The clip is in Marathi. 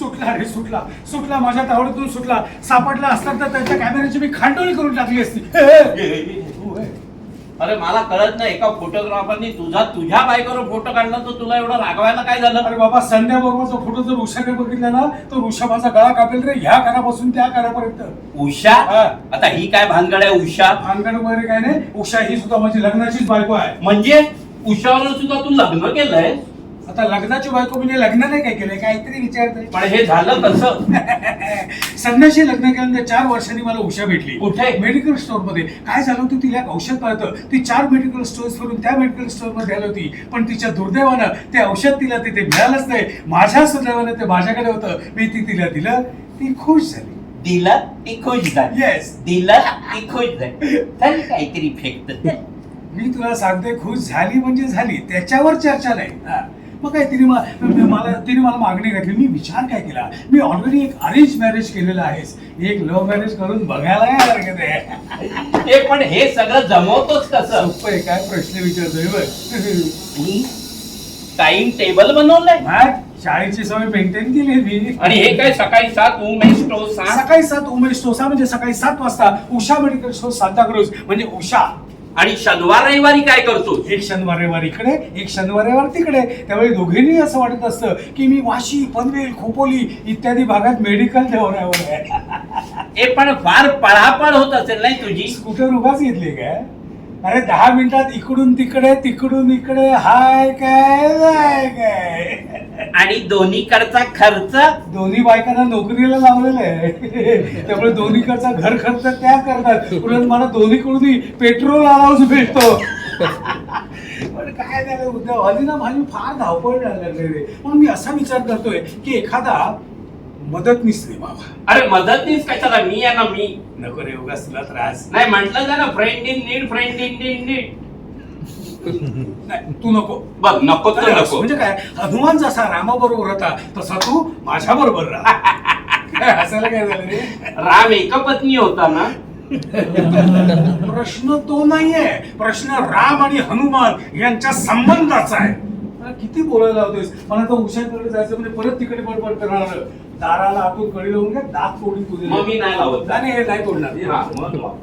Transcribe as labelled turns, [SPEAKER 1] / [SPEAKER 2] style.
[SPEAKER 1] सुटला रे सुटला. सुटला माझ्या तावडीतून सुटला. सापडला असता तर त्याच्या कॅमेऱ्याची मी खांडोळी करून टाकली असती.
[SPEAKER 2] अरे मला कळत नाही एका फोटोग्राफरनी तुझा तुझ्या बायकोवर फोटो काढला तर तुला एवढं रागवायला काय झालं?
[SPEAKER 1] अरे बाबा संध्या बरोबरचा फोटो जर उषाने बघितला ना तर उषा माझा गळा कापेल रे ह्या कानापासून त्या कानापर्यंत
[SPEAKER 2] उषा?
[SPEAKER 1] हा.
[SPEAKER 2] आता ही काय भानगड आहे उषा?
[SPEAKER 1] भानगड वगैरे काय नाही. उषा ही सुद्धा माझी लग्नाचीच बायको आहे.
[SPEAKER 2] म्हणजे? उषावर सुद्धा तू लग्न केलंय
[SPEAKER 1] आता लग्नाची बायको म्हणजे लग्न नाही काय केलंय? काहीतरी विचारते
[SPEAKER 2] पण हे झालं कसं?
[SPEAKER 1] संध्याशी लग्न केल्यानंतर चार वर्षांनी मला उषा भेटली.
[SPEAKER 2] कुठे?
[SPEAKER 1] मेडिकल स्टोअरमध्ये. काय झालं होतं? तिला एक औषध पाहतं ती चार मेडिकल स्टोअर्स वरून त्या मेडिकल स्टोअरमध्ये आली होती. पण तिच्या दुर्दैवानं ते औषध तिला तिथे मिळालंच नाही. माझ्या सुदैवानं ते माझ्याकडे होतं. मी ती तिला दिलं. ती खुश झाली.
[SPEAKER 2] दिलं ती खुश झाली.
[SPEAKER 1] येस
[SPEAKER 2] दिलं ती खुश झाली. चल काहीतरी फेकत.
[SPEAKER 1] मी तुला सांगते खुश झाली म्हणजे झाली. त्याच्यावर चर्चा नाही. हा. मग काय तिने मला तिने मला मागणी घातली. मी विचार काय केला? मी ऑलरेडी एक अरेंज मॅरेज केलेलं आहेस एक लव्ह मॅरेज करून बघायला काय हरकत आहे?
[SPEAKER 2] हे पण हे सगळं जमवतोच कसं?
[SPEAKER 1] सोपं आहे काय प्रश्न विचारतोय बघ.
[SPEAKER 2] टाइम टेबल बनवलंय.
[SPEAKER 1] शाळेची सवय मेंटेन केली मी.
[SPEAKER 2] आणि हे काय सकाळी सात उमेश टोसा
[SPEAKER 1] सकाळी सात उमेश टोसा म्हणजे सकाळी सात वाजता उषा मेडिकल स्टोर सांताक्रूज म्हणजे उषा.
[SPEAKER 2] आणि शनिवार रविवारी काय करतो?
[SPEAKER 1] एक शनिवार रविवार इकडे एक शनिवार रविवार तिकडे. त्यावेळी दोघींनी असं वाटत असतं की मी वाशी पनवेल खोपोली इत्यादी भागात मेडिकल दौऱ्यावर आहे.
[SPEAKER 2] हे पण फार पळापळ होत असेल नाही तुझी?
[SPEAKER 1] स्कूटर उगाच घेतली काय? अरे दहा मिनिटात इकडून तिकडे तिकडून इकडे. हाय काय काय?
[SPEAKER 2] आणि दोन्हीकडचा खर्च
[SPEAKER 1] दोन्ही बायकांना नोकरीला लावलेलं आहे. त्यामुळे दोन्हीकडचा घर खर्च त्या करतात. उलट मला दोन्हीकडून पेट्रोल अलाउन्स भेटतो. पण काय झालं उद्या आधी ना माझी फार धावपळ व्हायला लागली रे. मग मी असा विचार करतोय की एखादा मदतनीस नेमावा
[SPEAKER 2] अरे मदतनीस कशाला? मी आहे ना मी.
[SPEAKER 1] नको रे उगाच तुला त्रास.
[SPEAKER 2] नाही म्हटलं ना friend in need friend in need need
[SPEAKER 1] नाही तू नको.
[SPEAKER 2] बघ नको तर नको.
[SPEAKER 1] म्हणजे काय? हनुमान जसा रामाबरोबर होता तसा तू माझ्या बरोबर राहा हसायला काय झालं रे?
[SPEAKER 2] राम एकपत्नी होता ना?
[SPEAKER 1] प्रश्न तो नाहीये. प्रश्न राम आणि हनुमान यांच्या संबंधाचा आहे. मला किती बोलायला होतोस मला तर उशाकडे जायचं म्हणजे परत तिकडे बडबड करणार दाराला आतून कडी लावून घ्या दात तोडून तुझे.
[SPEAKER 2] मग मी नाही लावत.
[SPEAKER 1] नाही हे नाही तोडणार.
[SPEAKER 2] हा, मग लाव.